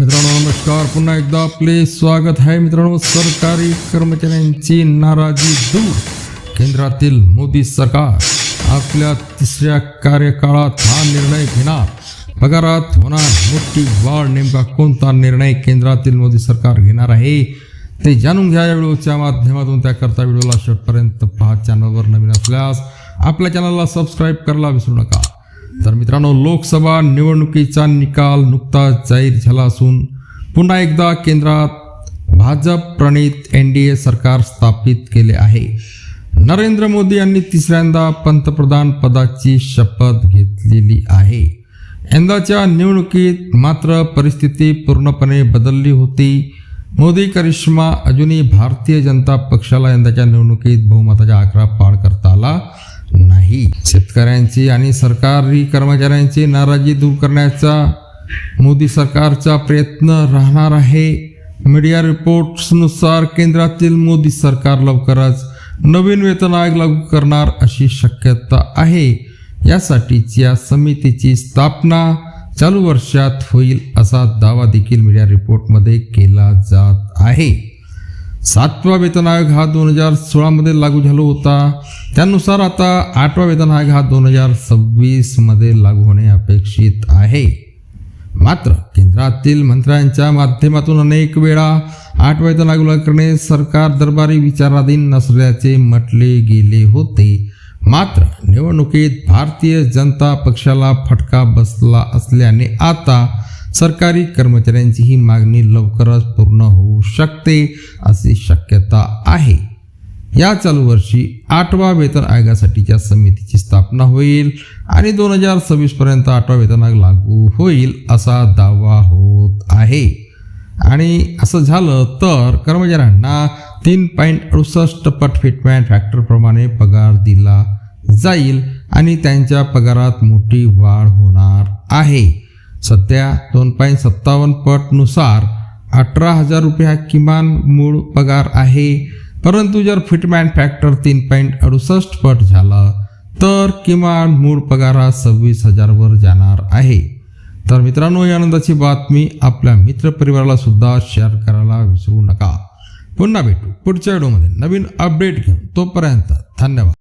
मित्रांनो नमस्कार. पुन्हा एकदा आपले स्वागत आहे. मित्रांनो सरकारी कर्मचाऱ्यांची नाराजी दूर केंद्रातील मोदी सरकार आपल्या तिसऱ्या कार्यकाळात हा निर्णय घेणार. पगारात होणार मोठी वाढ. नेमका कोणता निर्णय केंद्रातील मोदी सरकार घेणार आहे ते जाणून घ्या या व्हिडिओच्या माध्यमातून. त्याकरता व्हिडिओला शेवटपर्यंत पहा. चॅनलवर नवीन असल्यास आपल्या चॅनलला सबस्क्राईब करायला विसरू नका. तर मित्रांनो लोकसभा निवडणुकीचा निकाल नुकताच जाहीर झाला असून पुन्हा एकदा केंद्रात भाजप प्रणित एन डी ए सरकार स्थापित केले आहे. नरेंद्र मोदी यांनी तिसऱ्यांदा पंतप्रधान पदाची शपथ घेतलेली आहे. यंदाच्या निवडणुकीत मात्र परिस्थिती पूर्णपणे बदलली होती. मोदी करिश्मा अजूनही भारतीय जनता पक्षाला यंदाच्या निवडणुकीत बहुमताचा आकडा पार करता आला. नाही शेतकऱ्यांची आणि सरकारी कर्मचाऱ्यांची नाराजी दूर करण्याचा मोदी सरकारचा प्रयत्न राहणार आहे. मीडिया रिपोर्ट्सनुसार केंद्रातील मोदी सरकार लवकरच नवीन वेतन आयोग लागू करणार अशी शक्यता आहे. यासाठीच्या समितीची स्थापना चालू वर्षात होईल असा दावा देखील मीडिया रिपोर्टमध्ये केला जात आहे. सातवा वेतन आयोग हा दोन हजार सोळामध्ये लागू झाला होता. त्यानुसार आता आठवा वेतन आयोग हा दोन हजार सव्वीसमध्ये लागू होणे अपेक्षित आहे. मात्र केंद्रातील मंत्र्यांच्या माध्यमातून अनेक वेळा आठ वेतन आयोग लागू करणे सरकार दरबारी विचाराधीन नसल्याचे म्हटले गेले होते. मात्र निवडणुकीत भारतीय जनता पक्षाला फटका बसला असल्याने आता सरकारी कर्मचाऱ्यांची ही मागणी लवकरच पूर्ण होऊ शकते अशी शक्यता आहे. या चालू वर्षी आठवा वेतन आयोगासाठीच्या समितीची स्थापना होईल आणि दोन हजार सव्वीसपर्यंत आठवा वेतन आयोग लागू होईल असा दावा होत आहे. आणि असं झालं तर कर्मचाऱ्यांना तीन पॉईंट अडुसष्ट पट फिटमॅन फॅक्टरप्रमाणे पगार दिला जाईल आणि त्यांच्या पगारात मोठी वाढ होणार आहे. सध्या दोन पॉईंट सत्तावन्न पटनुसार अठरा हजार रुपये हा किमान मूळ पगार आहे. परंतु जर फिटमॅन फॅक्टर तीन पॉईंट अडुसष्ट पट झालं तर किमान मूळ पगार हा सव्वीस हजारवर जाणार आहे. तर मित्रांनो या आनंदाची बातमी आपल्या मित्रपरिवाराला सुद्धा शेअर करायला विसरू नका. पुन्हा भेटू पुढच्या व्हिडिओमध्ये नवीन अपडेट घेऊन. तोपर्यंत धन्यवाद.